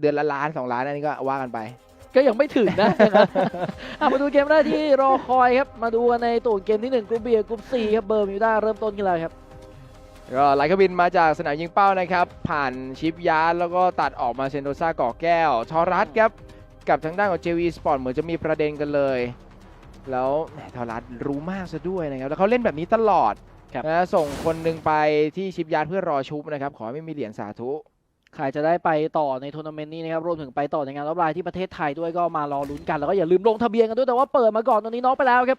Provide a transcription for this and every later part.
เดือนละล้านสองล้านอันนี้ก็ว่ากันไป ก็ยังไม่ถึงนะ อะมาดูเกมแรกที่รอคอยครับ มาดูกันในตัวเกมที่1กลุ่ม B กับกลุ่ม C ครับเบอร์มิวด้าเริ่มต้นกันเลยครับ ก็ไหลเครื่องบินมาจากสนามยิงเป้านะครับ ผ่านชิปยาร์ดแล้วก็ตัดออกมาเซนโตซาก่อแก้วทอรัสครับ กับทางด้านของ JV Sport เหมือนจะมีประเด็นกันเลย แล้วแหมทอรัสรู้มากซะด้วยนะครับ แล้วเขาเล่นแบบนี้ตลอดครับ นะส่งคนหนึ่งไปที่ชิปยาร์ดเพื่อรอชุบนะครับ ขอให้ไม่มีเหรียญสาธุ ใครจะได้ไปต่อในทัวร์นาเมนต์นี้นะครับรวมถึงไปต่อในงานรอบไลน์ที่ประเทศไทยด้วยก็มารอลุ้นกัน แล้วก็อย่าลืมลงทะเบียนกันด้วยแต่ว่าเปิดมาก่อนตอนนี้น็อกไปแล้วครับ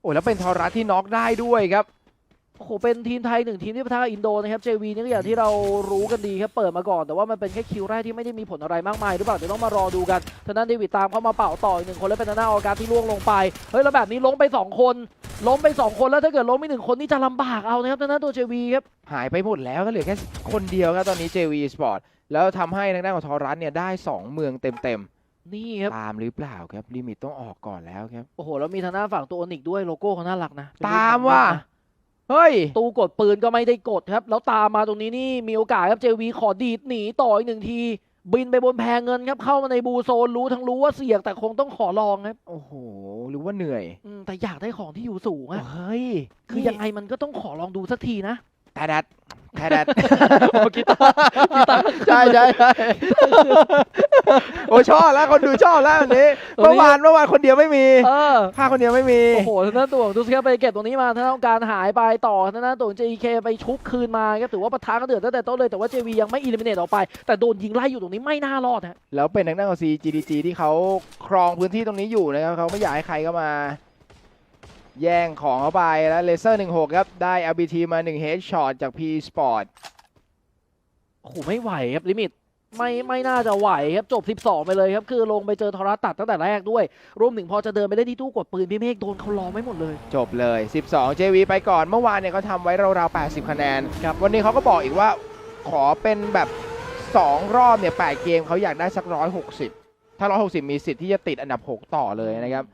โอ้แล้วเป็นทอรัสที่น็อกได้ด้วยครับ โอ้โหเป็นทีมไทยหนึ่งทีมที่ปะทะกับอินโดนะครับ JV นี่ก็อย่างที่เรารู้กันดีครับเปิดมาก่อน แต่ว่ามันเป็นแค่คิวแรกที่ไม่ได้มีผลอะไรมากมายหรือเปล่าเดี๋ยวต้องมารอดูกันทางด้านเดวิดตามเข้ามาเป่าต่ออีกหนึ่งคนแล้วเป็นทางด้านออการที่ล่วงลงไปเฮ้ยแล้วแบบนี้ล้มไปสองคน ล้มไปสองคนแล้วถ้าเกิดล้มอีกหนึ่งคนนี่จะลำบากเอานะครับทางด้านตัว JV ครับหายไปหมดแล้วก็เหลือแค่คนเดียวครับตอนนี้ JV Sport แล้วทำให้ทางด้านของทอรัสเนี่ยได้ 2 เมืองเต็มนี่ครับๆตามหรือเปล่าครับลิมิตต้องออกก่อนแล้วครับโอ้โหแล้วมีทางด้านฝั่งตัวโอนิกด้วยโลโก้เขาน่ารักนะเป็นรูปตามของว่ะนกนะ เฮ้ย ตู้กดปืนก็ไม่ได้กดครับ แล้วตามมาตรงนี้นี่มีโอกาสครับ JV ขอดีดหนีต่ออีกหนึ่งที บินไปบนแพเงินครับ เข้ามาในบูโซนรู้ทั้งรู้ว่าเสี่ยงแต่คงต้องขอลองครับ โอ้โหหรือว่าเหนื่อยอืมแต่อยากได้ของที่อยู่สูงอะเฮ้ย คือยังไงมันก็ต้องขอลองดูสักทีนะแทดัด แทดัดโอ้กีตาร์กีตาร์ใช่ใช่ใช่โอ้ชอบแล้วคนดูชอบแล้วอันนี้เมื่อวานเมื่อวานคนเดียวไม่มีเออภาคคนเดียวไม่มีโอ้โหทางด้านตัวงดูสครับไปเก็บตรงนี้มาทางด้านการหายไปต่อทางด้านตัวของ JK ไปชุบคืนมาครับถือว่าปะทะกันเดือดตั้งแต่ต้นเลยแต่ว่า JV ยังไม่อิลิมิเนตออกไป แต่โดนยิงไล่อยู่ตรงนี้ไม่น่ารอดฮะแล้วเป็นทางด้านของ CGDG ที่เขาครองพื้นที่ตรงนี้อยู่นะครับเขาไม่อยากให้ใครเข้ามา แย่งของเขาไปแล้วเลเซอร์ 16 ครับ ได้ LBT มา1 Headshot จาก P Sport โอ้โหไม่ไหวครับ ลิมิตไม่ไม่น่าจะไหวครับ จบ 12 ไปเลยครับ คือลงไปเจอทรตัดตั้งแต่แรกด้วย รวมถึงพอจะเดินไปได้ที่ตู้กดปืนพี่เมฆโดนเขาล้อมไม่หมดเลย จบเลย 12 JV ไปก่อนเมื่อวานเนี่ยเขาทำไว้ราวๆ 80 คะแนนครับวันนี้เขาก็บอกอีกว่าขอเป็นแบบ 2 รอบเนี่ย8เกมเขาอยากได้สัก 160 ถ้า 160 มีสิทธิ์ที่จะติดอันดับ 6 ต่อเลยนะครับ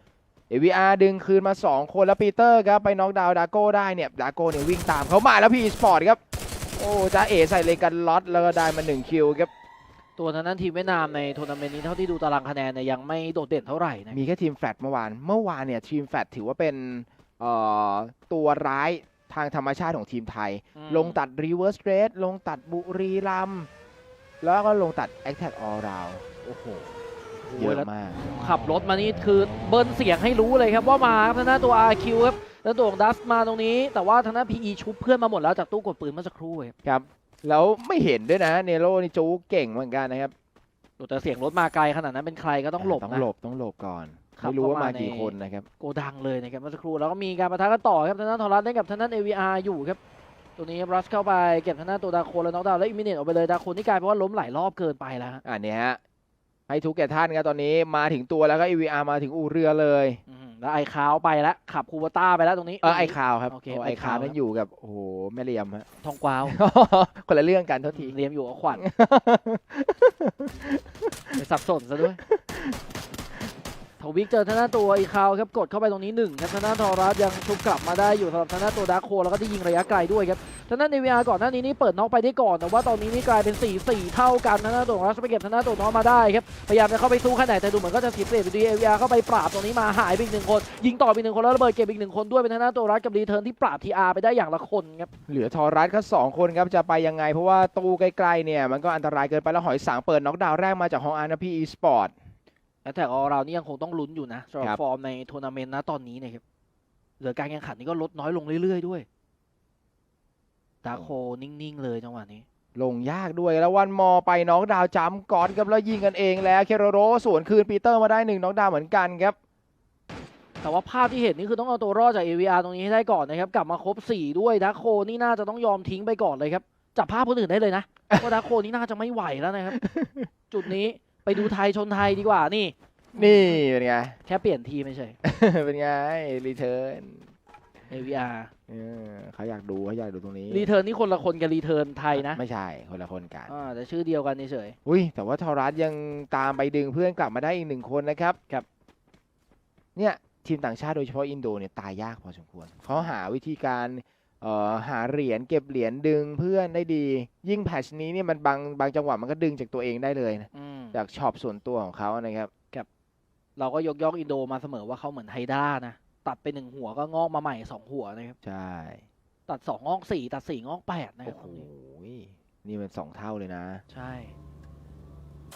AVR ดึงคืนมา 2 คนแล้วปีเตอร์ครับไปน็อกดาวน์ดาโก้ได้เนี่ยดาโก้เนี่ยวิ่งตามเขามาแล้วพีสปอร์ตครับ โอ้จ้าเอใส่เลกันล็อตแล้วก็ได้มา1คิวครับตัวทางนั้นทีมเวียดนามในทัวร์นาเมนต์นี้เท่าที่ดูตารางคะแนนเนี่ยยังไม่โดดเด่นเท่าไหร่นะมีแค่ทีมแฟลตเมื่อวานเมื่อวานเนี่ยทีมแฟลตถือว่าเป็นเอ่อตัวร้ายทางธรรมชาติของทีมไทยอืมลงตัด reverse rate ลงตัดบุรีรัมย์แล้วก็ลงตัด attack all round โอ้โห เยอะมาก ขับรถมานี่คือเบิ้ลเสียงให้รู้เลยครับว่ามาครับทางด้านตัว RQ ครับแล้วตัวของดัสมาตรงนี้ แต่ว่าทางด้าน PE ชุบเพื่อนมาหมดแล้วจากตู้กดปืนเมื่อสักครู่ครับครับแล้วไม่เห็นด้วยนะเนโรนี่จูเก่งเหมือนกันนะครับแต่เสียงรถมาไกลขนาดนั้นเป็นใครก็ต้องหลบต้องนะหลบต้องหลบก่อนขับไม่รู้ว่าเข้ามามากี่ในคนนะครับโกดังเลยนะครับเมื่อสักครู่แล้วก็มีการประทะกันต่อครับทางด้านทอรัสได้กับทางด้าน AVR อยู่ครับตัวนี้รัสเข้าไปเก็บทางด้านตัวดาโคนแล้วน็อกดาวน์แล้วอิมิเนตออกไปเลยดาโคนนี่กลายเป็นว่าล้มหลายรอบเกินไปแล้วฮะอันนี้ฮะ ให้ทุกแก่ท่านครับตอนนี้มาถึงตัวแล้วก็ EVR มาถึงอู่เรือเลยอืมแล้วไอคาวไปแล้วขับคูวาต้าไปแล้วตรงนี้ เออไอคาวครับโอเคโอ้ไอไอคาคาววครันั้บนอยู่กับโอ้โหแม่เลียมฮะ ทองกวาวคนละเรื่องกันเท่าที เรียมอยู่กับขวัญสับสนซะด้วย ทวิกเจอทาน้าตัวอีคาวครับกดเข้าไปตรงนี้หนึ่งครับทาน้าทอรัสยังชุบกลับมาได้อยู่สำหรับทาน้าตัวดาร์โคแล้วก็ที่ยิงระยะไกลด้วยครับทาน้านเนวีอาก่อนหน้านี้นี่เปิดน็อกไปได้ก่อนแต่ว่าตอนนี้นี่กลายเป็น4 4เท่ากันทาน้าตัวรัสไปเก็บทาน้าตัวน้องมาได้ครับพยายามจะเข้าไปสู้ขนาดแต่ดูเหมือนก็จะเสียเปรียบดีเอวีอาเข้าไปปราบตรงนี้มาหายไปอีกหนึ่งคน ยิงต่อไปหนึ่งคนแล้วระเบิดเก็บอีกหนึ่งคนด้วยเป็นทาน้าตัวรัสกับรีเทิร์นที่ปราบทีอาร์ไปได้อย่างละคนครับเหลือทอรัสก็สองคนครับจะไปยังไงเพราะว่าตู้ใกล้ๆเนี่ยมันก็อันตรายเกินไปแล้วหอยสางเปิดน็อกดาวแรกมาจากฮองอาร์นพีอีสปอร์ต แต่แต่เรานี่ยังคงต้องลุ้นอยู่นะสำหรับครับฟอร์มในทัวร์นาเมนต์นะตอนนี้เนะครับเหลือการแข่งขันนี่ก็ลดน้อยลงเรื่อยๆด้วยดาร์คโคนิ่งๆเลยจังหวะนี้ ลงยากด้วยแล้ววันมอไปน็อกดาวน์จัมป์ก่อนครับแล้วยิงกันเองแล้วเคโรโรสวนคืนปีเตอร์มาได้หนึ่งน็อกดาวน์เหมือนกันครับ แต่ว่าภาพที่เห็นนี่คือต้องเอาตัวรอดจาก AVR ตรงนี้ให้ได้ก่อนนะครับ กลับมาครบ4ด้วยดักโคนี่น่าจะต้องยอมทิ้งไปก่อนเลยครับจับภาพคนอื่นได้เลยนะว่าดักโคนี่น่าจะไม่ไหวแล้วนะครับ จุดนี้ ไปดูไทยชนไทยดีกว่านี่ นี่เป็นไง แค่เปลี่ยนทีมไม่ใช่ เป็นไงรีเทิร์น AVR เขาอยากดูเขาอยากดูตรงนี้รีเทิร์นนี่คนละคนกับรีเทิร์นไทยนะ ไม่ใช่คนละคนกันอ่าแต่ชื่อเดียวกันเฉยอุ้ยแต่ว่าทอรัสยังตามไปดึงเพื่อนกลับมาได้อีกหนึ่งคนนะครับครับ เนี่ยทีมต่างชาติโดยเฉพาะอินโดเนี่ยตายยากพอสมควรเขาหาวิธีการเอ่อ หาเหรียญเก็บเหรียญดึงเพื่อนได้ดี ยิ่งแพทชนี้เนี่ยมันบางบางจังหวะมันก็ดึงจากตัวเองได้เลยนะอืมจากช็อปส่วนตัวของเขานะครับ เราก็ยกย่องอินโดมาเสมอว่าเขาเหมือนไฮด้านะตัดไปหนึ่งหัวก็งอกมาใหม่สองหัวนะครับใช่ตัดสองงอกสี่ตัดสี่งอกแปดนะคโอ้รับโหนี่มันสองเท่าเลยนะ ใช่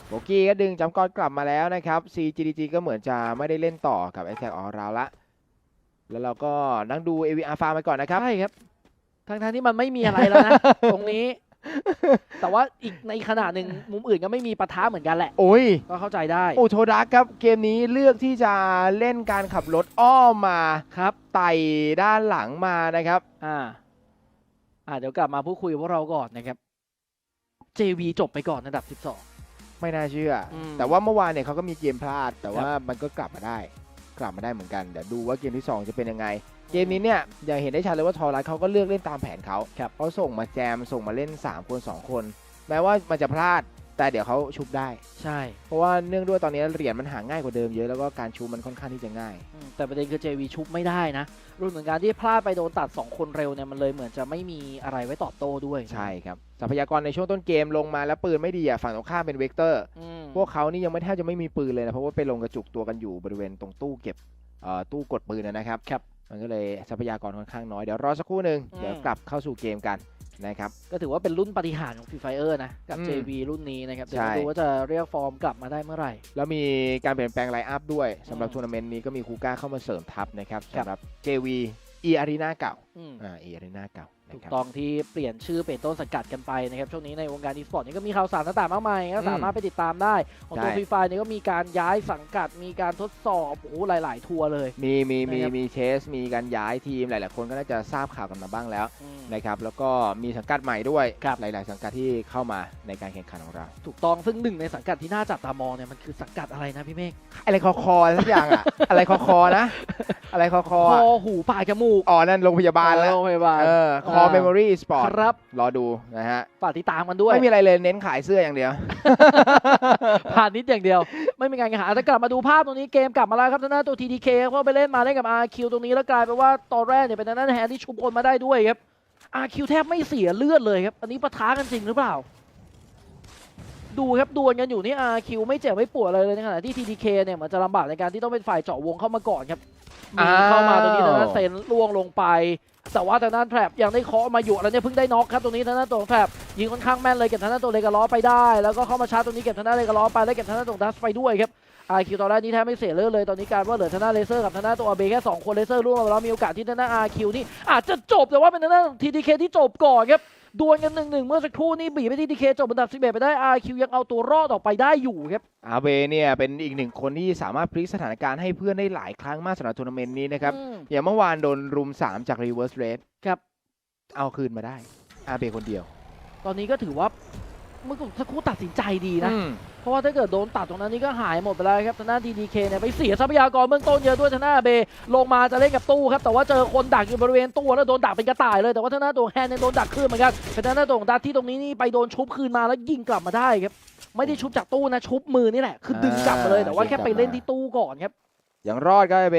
โบกี้ก็ดึงจำกอนกลับมาแล้วนะครับ CGDG ก็เหมือนจะไม่ได้เล่นต่อกับ a t t a c k All Round ละแล้วเราก็นั่งดู AVR Farm ไปก่อนนะครับ ใช่ครับ ทั้งทที่มันไม่มีอะไรแล้วนะ ตรงนี้ แต่ว่าอีกในขณะหนึ่งมุมอื่นก็ไม่มีปะทะเหมือนกันแหละ โอ้ย ก็เข้าใจได้ โอ้โทดักครับ เกมนี้เลือกที่จะเล่นการขับรถอ้อมมาครับ ไต่ด้านหลังมานะครับ อ่า อ่าเดี๋ยวกลับมาพูดคุยกับพวกเราก่อนนะครับ JV จบไปก่อนอันดับ 12 ไม่น่าเชื่ออมแต่ว่าเมื่อวานเนี่ยเขาก็มีเกมพลาด แต่ว่ามันก็กลับมาได้ กลับมาได้เหมือนกัน เดี๋ยวดูว่าเกมที่ 2 จะเป็นยังไง เกมนี้เนี่ยอย่างเห็นได้ชัดเลยว่าทอรัสเขาก็เลือกเล่นตามแผนเขาครับเขาส่งมาแจมส่งมาเล่น 3 คน 2 คน แม้ว่ามันจะพลาดแต่เดี๋ยวเขาชุบได้ ใช่ เพราะว่าเนื่องด้วยตอนนี้เหรียญมันหาง่ายกว่าเดิมเยอะแล้วก็การชุบมันค่อนข้างที่จะง่ายอืมแต่ประเด็นคือ JV ชุบไม่ได้นะรุ่นเหมือนกันที่พลาดไปโดนตัด 2 คนเร็วเนี่ยมันเลยเหมือนจะไม่มีอะไรไว้ตอบโต้ด้วย ใช่ครับทรัพยากรในช่วงต้นเกมลงมาแล้วปืนไม่ดีอะฝั่งตรงข้ามเป็นเวกเตอร์อืมพวกเขานี่ยังไม่แทบจะไม่มีปืนเลยนะเพราะว่าไปลงกระจุกตัวกันอยู่บริเวณตรงตู้เก็บเอ่อตู้กดปืนนะครับครับ มันก็เลยทรัพยากรค่อนข้างน้อย เดี๋ยวรอสักครู่หนึ่งอืมเดี๋ยวกลับเข้าสู่เกมกันนะครับ ก็ถือว่าเป็นรุ่นปฏิหารย์ของฟรีไฟเออร์นะ กับอืม JV รุ่นนี้นะครับเดี๋ยวใช่มาดูว่าจะเรียกฟอร์มกลับมาได้เมื่อไหร่ แล้วมีการเปลี่ยนแปลงไลน์อัพด้วยสำหรับอืมทัวร์นาเมนต์นี้ก็มีคูก้าเข้ามาเสริมทัพนะครับครับสำหรับ JV E Arena เก่าอืมอ่า E Arena เก่านะถูกครับต้องที่เปลี่ยนชื่อเปลี่ยนต้นสังกัดกันไปนะครับ ช่วงนี้ในวงการอีสปอร์ตนี่ก็มีข่าวสารต่างๆมากมายก็อืมสามารถไปติดตามได้ ของตัวใช่ฟรีไฟเนี่ยก็มีการย้ายสังกัด มีการทดสอบโอ้โหหลาย ๆ ทัวร์เลย มีมีมีนะครับมีเชส มีการย้ายทีมหลาย ๆ คนก็น่าจะทราบข่าวกันมาบ้างแล้วอืมนะครับแล้วก็มีสังกัดใหม่ด้วยครับหลาย ๆ สังกัดที่เข้ามาในการแข่งขันของเรา ถูกต้องซึ่งหนึ่งในสังกัดที่น่าจับตามองเนี่ยมันคือสังกัดอะไรนะพี่เมฆอะไรคอคออะไรสักอย่างอะอะไรคอคอนะ อะไรคอคอคอะอหูปากจมูกอ๋อนั่นโรงพยาบาลแล้วโรงพยาบาลเออคอเมมโมรี่สปอร์ตครับ รอดูนะฮะ ฝากติดตามกันด้วย ไม่มีอะไรเลยเน้นขายเสื้ออย่างเดียว ผ่านนิดอย่างเดียว ไม่มีการแข่งขันแต่กลับมาดูภาพตรงนี้เกมกลับมาแล้วครับทางด้านตัว TTK เขาไปเล่นมาเล่นกับ RQ ตรงนี้แล้วกลายเป็นว่าตอนแรกเนี่ยเป็นทางด้านแฮนที่ชุบคนมาได้ด้วยครับ RQ แทบไม่เสียเลือดเลยครับ อันนี้ปะทะกันจริงหรือเปล่า ดูครับดวลกันอยู่นี่ RQ ไม่เจ็บไม่ปวดอะไรเลยในขณะที่ TTK เนี่ยเหมันจะลำบากในการที่ต้องเป็นฝ่ายเจาะวงเข้ามาก่อนครับมีอ้าวเข้ามาตรงนี้ทางด้านเซนล่วงลงไป แต่ว่าทางด้านแทรปยังได้เคาะมาอยู่แล้วเนี่ยเพิ่งได้น็อกครับตรงนี้ทางด้านตัวของแทรปยิงค่อนข้างแม่นเลยเก็บทางด้านตัวเลกาล้อไปได้ แล้วก็เข้ามาชาร์จตรงนี้เก็บทางด้านเลกาล้อไปแล้วเก็บทางด้านตัวดัสไปด้วยครับอาคิวตอนแรกนี้แทบไม่เสียเลือดเลยตอนนี้การว่าเหลือทางด้านเลเซอร์กับทางด้านตัวอเบแค่สองคนเลเซอร์ร่วงมแล้วมีโอกาสที่ทางด้านอาคิวนี่อาจจะจบแต่ว่าเป็นทางด้านทีดีเคที่จบก่อนครับ ดวลกันหนึ่งหนึ่งเมื่อสักครู่นี้บีบไปทีดีเคจบอันดับ11ไปได้อาคิวยังเอาตัวรอดออกไปได้อยู่ครับอาเบเนี่ยเป็นอีกหนึ่งคนที่สามารถพลิกสถานการณ์ให้เพื่อนได้หลายครั้งมากสำหรับทัวร์นาเมนต์นี้นะครับอืมอย่างเมื่อวานโดนรุม 3 จาก Reverse Rate ครับ เอาคืนมาได้อาเบคนเดียว ตอนนี้ก็ถือว่า เมื่อสักครู่ตัดสินใจดีนะ อืม เพราะว่าถ้าเกิดโดนตัดตรงนั้นนี่ก็หายหมดไปแล้วครับทางด้าน TDK เนี่ยไปเสียทรัพยากรเบื้องต้นเยอะด้วยทางด้านเบลงมาจะเล่นกับตู้ครับแต่ว่าเจอคนดักอยู่บริเวณตู้แล้วโดนดักเป็นกระต่ายเลยแต่ว่าทางด้านตัวแฮนเนี่ยโดนดักขึ้นเหมือนกันเป็นทางด้านตัวของดัตที่ตรงนี้นี่ไปโดนชุบคืนมาแล้วยิงกลับมาได้ครับไม่ได้ชุบจากตู้นะชุบมือนี่แหละคือดึงกลับมาเลยแต่ว่าแค่ไปเล่นที่ตู้ก่อนครับอย่างรอดก็อาเบ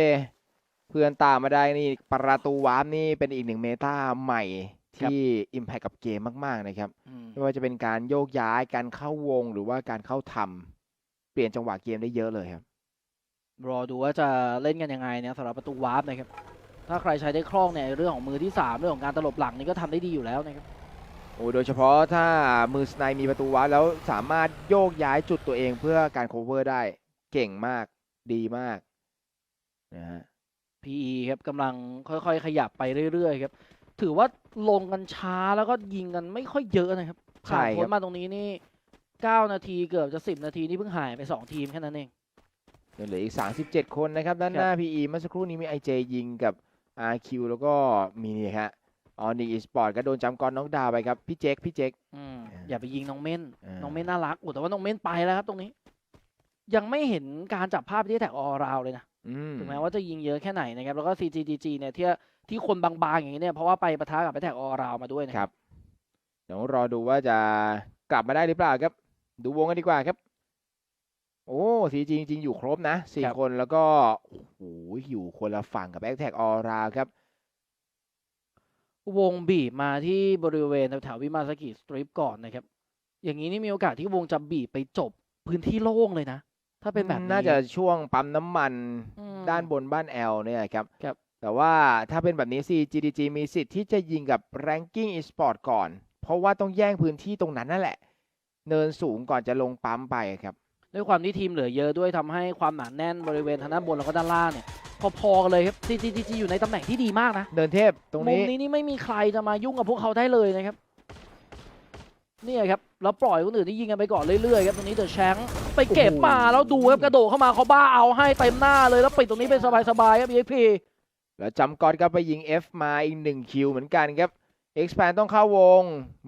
เพื่อนตามมาได้นี่ประตูวาร์ปนี่เป็นอีกหนึ่งเมตาใหม่ ที่ Impact กับเกมมากๆนะครับ ไม่ว่าจะเป็นการโยกย้ายการเข้าวงหรือว่าการเข้าทำเปลี่ยนจังหวะเกมได้เยอะเลยครับ รอดูว่าจะเล่นกันยังไงเนี่ยสำหรับประตูวาร์ปนะครับ ถ้าใครใช้ได้คล่องเนี่ยเรื่องของมือที่สามเรื่องของการตลบหลังนี่ก็ทำได้ดีอยู่แล้วนะครับโอ้โดยเฉพาะถ้ามือสไนมีประตูวัดแล้วสามารถโยกย้ายจุดตัวเองเพื่อการ cover ได้เก่งมากดีมากนะฮะ PE ครับกำลังค่อยๆ ขยับไปเรื่อยๆครับ ถือว่าลงกันช้าแล้วก็ยิงกันไม่ค่อยเยอะนะครับใช่ผ่านคพ้รันบ มาตรงนี้นี่9นาทีเกือบจะ10นาทีนี่เพิ่งหายไป2ทีมแค่นั้นเอง ยังเหลืออีก 37 คนนะครับ ด้านหน้า PE เมื่อสักครู่นี้มี IJ ยิงกับ RQ แล้วก็มีนี่ฮะออนิกอีสปอร์ตก็โดนจำกรน็อกดาวน์ไปครับ พี่เจ๊กพี่เจ๊กอืมอ่า อย่าไปยิงน้องเม่นอ่าน้องเม่นน่ารักโอ้แต่ว่าน้องเม่นไปแล้วครับตรงนี้ ยังไม่เห็นการจับภาพที่แท็กออราวเลยนะ อืม ถึงแม้ว่าจะยิงเยอะแค่ไหนนะครับ แล้วก็ CGDG เนี่ยที่ ที่คนบางๆอย่างนี้เนี่ยเพราะว่าไปปะทะกับแท็กออราวมาด้วยนะคครัรับบเดี๋ยวรอดูว่าจะกลับมาได้หรือเปล่าครับ ดูวงกันดีกว่าครับ โอ้สีจริงจริงอยู่ครบนะสี่ครับคนแล้วก็โอ้โหอยู่คนละฝั่งกับแอคแท็กออราครับ วงบีบมาที่บริเวณแถวๆวิมาสกิสตริปก่อนนะครับ อย่างนี้นี่มีโอกาสที่วงจะบีบไปจบพื้นที่โล่งเลยนะ ถ้าเป็นแบบนี้น่าจะช่วงปั๊มน้ำมันอืมด้านบนบ้านแอลเนี่ยครับครับ แต่ว่าถ้าเป็นแบบนี้ CGDG มีสิทธิ์ที่จะยิงกับ Ranking Esport ก่อน เพราะว่าต้องแย่งพื้นที่ตรงนั้นนั่นแหละ เนินสูงก่อนจะลงปั๊มไปครับ ด้วยความที่ทีมเหลือเยอะด้วยทำให้ความหนาแน่นบริเวณทางด้านบนแล้วก็ด้านล่างเนี่ยพอๆกันเลยครับ CGG อยู่ในตำแหน่งที่ดีมากนะเนินเทพตรงมุมนี้นี้นี่ไม่มีใครจะมายุ่งกับพวกเขาได้เลยนะครับเนี่ยครับแล้วปล่อยคนอื่นที่ยิงกันไปก่อนเรื่อยๆครับตรงนี้เดอะแชงไปเก็บมาแล้วดูครับกระโดดเข้ามาเขาบ้าเอาให้เต็มหน้าเลยแล้วปิดตรงนี้เป็นสบายๆครับ EXP แล้วจำกอดก็ไปยิง F มาอีกหนึ่งคิวเหมือนกันครับ Expand ต้องเข้าวง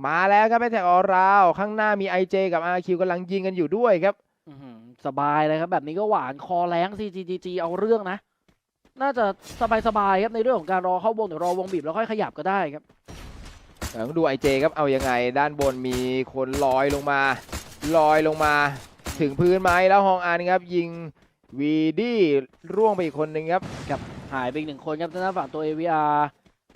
มาแล้วครับไอแท็กออราว ข้างหน้ามี IJ กับ RQ กำลังยิงกันอยู่ด้วยครับอื้อหือสบายเลยครับแบบนี้ก็หวานคอแรง CGG เอาเรื่องนะ น่าจะสบายๆครับในเรื่องของการรอเข้าวงเดี๋ยวรอวงบีบแล้วค่อยขยับก็ได้ครับเดี๋ยวต้องดู IJ ครับเอายังไง ด้านบนมีคนลอยลงมา ลอยลงมา ถึงพื้นไหมแล้วฮองอันครับ ยิงวีดี้ร่วงไปอีกคนหนึ่งครับ หายไปอีกหนึ่งคนครับทางด้านฝั่งตัว AVR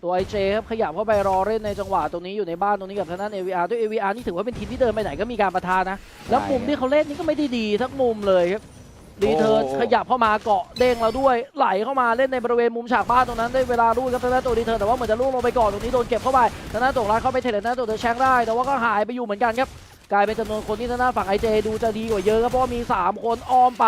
ตัว IJ ครับขยับเข้าไปรอเล่นในจังหวะตรงนี้อยู่ในบ้านตรงนี้กับทางด้าน AVR ด้วย AVR นี่ถือว่าเป็นทีมที่เดินไปไหนก็มีการประทานนะแล้วมุมที่เขาเล่นนี่ก็ไม่ได้ดีทั้งมุมเลยครับรีเทิร์นโอ้ขยับเข้ามาเกาะเด้งเราด้วยไหลเข้ามาเล่นในบริเวณมุมฉากบ้านตรงนั้นได้เวลาลูกครับทางด้านตัวรีเทิร์นแต่ว่าเหมือนจะล่วงลงไปก่อนตรงนี้โดนเก็บเข้าไปทางด้านตัวร้ายเข้าไปเทรดทางด้านตัวเดอะแชงได้ แต่ว่าก็หายไปอยู่เหมือนกันครับ กลายเป็นจำนวนคนที่ทางด้านฝั่งไอเจดูจะดีกว่าเยอะครับเพราะว่ามี 3 คนอ้อมไป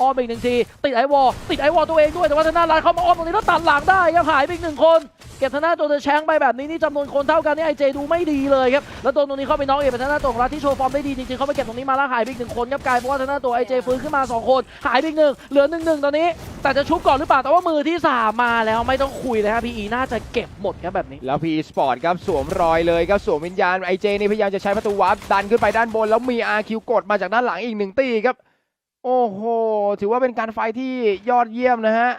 อ้อมไปอีกหนึ่งทีติดไอวอลติดไอวอลตัวเองด้วยแต่ว่าทางด้านร้ายเข้ามาอ้อมตรงนี้แล้วตัดหลังได้ครับหายไปอีกหนึ่งคน เก็บทางด้าตัวเดอะแชงไปแบบนี้นี่จำนวนคนเท่ากันนี่ไอเจดูไม่ดีเลยครับแล้วตัวตรงนี้เข้าไปน้องเอกเป็นทางด้าตัวของรัฐที่โชว์ฟอร์มได้ดีจริงๆเขาไปเก็บตรงนี้มาแล้วหายไปอีกหนึ่งคนครับกลายเป็นว่าทางด้าตัวไอเจฟื้นขึ้นมาสองคนหายไปอีกหนึ่งเหลือหนึ่งหนึ่งตอนนี้ แต่จะชุบก่อนหรือเปล่าแต่ว่ามือที่สามมาแล้วไม่ต้องคุยเลยครับพีอีน่าจะเก็บหมดครับแบบนี้ แล้ว P Sport ครับสวมรอยเลยครับสวมวิญญาณ IJ นี่พยายามจะใช้ประตูวาร์ปดันขึ้นไปด้านบน แล้วมี RQ กดมาจากด้านหลังอีกหนึ่งตีครับ โอ้โห ถือว่าเป็นการไฟที่ยอดเยี่ยมนะฮะ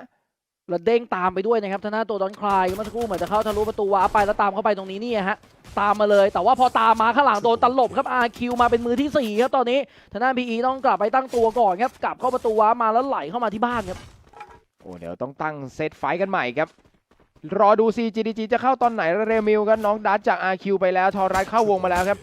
แล้วเด้งตามไปด้วยนะครับทางด้าตัวดอนคลายเมื่อสักครู่เหมือนจะเข้าทะลุประตูว้าไปแล้วตามเข้าไปตรงนี้เนี่ยฮะตามมาเลย แต่ว่าพอตามมาข้างหลังโดนตลบครับ RQ มาเป็นมือที่สี่ครับตอนนี้ทางด้าน PE ต้องกลับไปตั้งตัวก่อนครับกลับเข้าประตูว้ามาแล้วไหลเข้ามาที่บ้านครับโอ้เดี๋ยวต้องตั้งเซตไฟกันใหม่ครับรอดู CGDG จะเข้าตอนไหนเรมิลกันน้องดัตจาก RQ ไปแล้ว ทอรัสเข้าวงมาแล้วครับ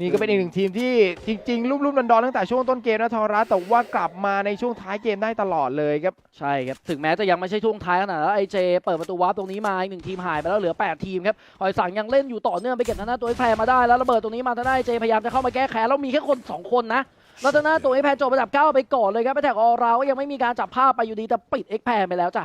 นี่ก็เป็นอีกหนึ่งทีมที่จริงๆรุ่มๆดอนๆตั้งแต่ช่วงต้นเกมนะทอรัสแต่ว่ากลับมาในช่วงท้ายเกมได้ตลอดเลยครับ ใช่ครับ ถึงแม้จะยังไม่ใช่ช่วงท้ายขนาดแล้วไอเจเปิดประตูวาร์ปตรงนี้มาอีกหนึ่งทีมหายไปแล้วเหลือ 8 ทีมครับหอยสังยังเล่นอยู่ต่อเนื่องไปเก็บทางหน้าตัวไอแพรมาได้แล้วระเบิดตรงนี้มาทางหน้าไอเจพยายามจะเข้ามาแก้แค้นแล้วมีแค่คน 2 คนนะแล้วทางหน้าตัวไอแพรจบระดับ 9 ไปก่อนเลยครับไปแท็กออราก็ยังไม่มีการจับภาพไปอยู่ดีแต่ปิดเอ็กแพรไปแล้วจ้ะ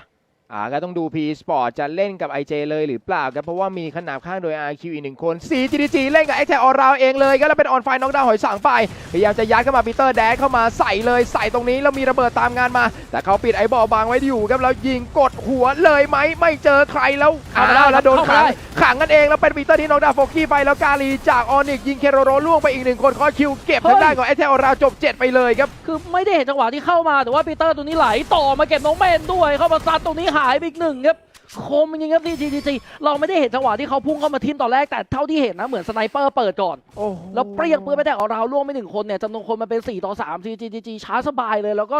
อ่าก็ต้องดู P Sport จะเล่นกับ IJ เลยหรือเปล่าครับเพราะว่ามีขนาบข้างโดย RQ อีกหนึ่งคน 4GDG เล่นกับไอแทออราวเองเลยก็แล้วเป็นออนไฟน็อกดาวหอยสังไปพยายามจะยัดเข้ามาปีเตอร์แดกเข้ามาใส่เลยใส่ตรงนี้แล้วมีระเบิดตามงานมา แต่เขาปิดไอ้บอลบางไว้อยู่ครับแล้วยิงกด หัวเลยไหมไม่เจอใครแล้วเข้าอ้ามาได้วแล้วโดนเข้าขัมางได้ ขังกันเองแล้วเป็นปีเตอร์ที่น็อกดาวโฟกี้ไปแล้วกาลีจากออนิกยิงเคโรโรล่วงไปอีกหนึ่งคนคอคิวเก็บทางด้านของไอแทออราวจบเจ็ดไปเลยครับ คือไม่ได้เห็นจังหวะที่เข้ามาแต่ว่าปีเตอร์ตัวนี้ไหลต่อมาเก็บน้องเมนด้วย เข้ามาซัดตรงนี้หายไปอีกหนึ่งครับ คมจริงๆครับ CGG เราไม่ได้เห็นจังหวะที่เขาพุ่งเข้ามาทิมตอนแรกแต่เท่าที่เห็นนะเหมือนสไนเปอร์เปิดก่อนโอ้โหแล้วเปรี้ยงปืนไปแต่ของเราล่วงไปหนึ่งคนเนี่ยจำนวนคนมันเป็น 4 ต่อ3 CGG ช้าสบายเลย แล้วก็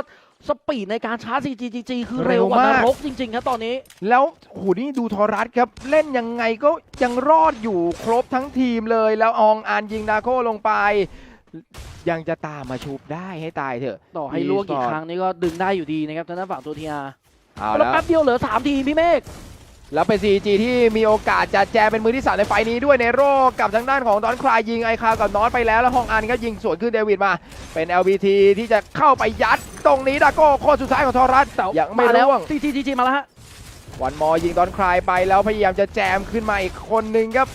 สปีดในการชาร์จ CGG คือเร็วกว่านรกจริง ๆ ครับตอนนี้ แล้วโหนี่ดูทอรัสครับ เล่นยังไงก็ยังรอดอยู่ครบทั้งทีมเลย แล้วอองอานยิงดาโคลงไป ยังจะตามมาชุบได้ให้ตายเถอะ ต่อให้ลวกกี่ครั้งนี่ก็ดึงได้อยู่ดีนะครับทางด้านฝั่งตัวทีอา เอาแล้วแล้วแป๊บเดียวเหลือ 3 ทีมพี่เมฆแล้วเป็น CG ที่มีโอกาสจะแจมเป็นมือที่สามในไฟล์นี้ด้วยในโรกับทางด้านของดอนคลายยิงไอคาวกับนอตไปแล้วแล้วฮองอันก็ยิงสวนขึ้นเดวิดมา เป็น LBT ที่จะเข้าไปยัดตรงนี้ดาโก้โคตรสุดท้ายของทอรัสแต่ยังไม่มาแล้วร่วง CGG มาแล้วฮะวันมอยิงดอนคลายไปแล้วพยายามจะแจมขึ้นมาอีกคนนึงครับ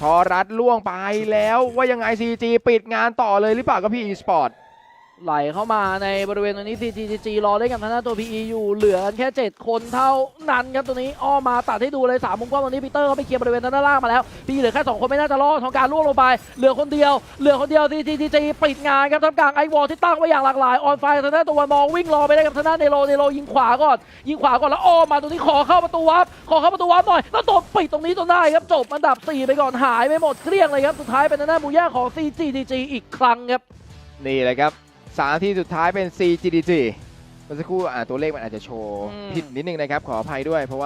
ทอรัสล่วงไปแล้วว่ายังไง CG ปิดงานต่อเลยหรือเปล่าก็พี่ e-sport ไหลเข้ามาในบริเวณตรงนี้ CGG รอเล่นกับทางด้านตัว PE อยู่เหลือกันแค่ 7 คนเท่านั้นครับตัวนี้อ้อมมาตัดให้ดูเลย3มุมกว้างตรงนี้ปีเตอร์เขาไปเคลียร์บริเวณด้านล่างมาแล้วพีเหลือแค่2คนไม่น่าจะรอดทองการล่วงลงไป เหลือคนเดียว เหลือคนเดียว CGG ปิดงานครับท่ามกลางไอวอลที่ตั้งไว้อย่างหลากหลายออนไฟทางด้านตัววันมองวิ่งรอไปได้กับทางด้านเนโรเนโรยิงขวาก่อนยิงขวาก่อนแล้วอ้อมมาตรงนี้ขอเข้าประตูวับขอเข้าประตูวับหน่อยแล้วโดนปิดตรงนี้จนได้ครับจบอันดับ 4 ไปก่อนหายไปหมดเกลี้ยงเลยครับสุดท้ายเป็นทางด้านบูย่าของ CGG อีกครั้งครับนี่เลยครับ สามที่สุดท้ายเป็น CGDG เมื่อสักครู่อ่าตัวเลขมันอาจจะโชว์ อืม ผิดนิดนึงนะครับ ขออภัยด้วยเพราะว่า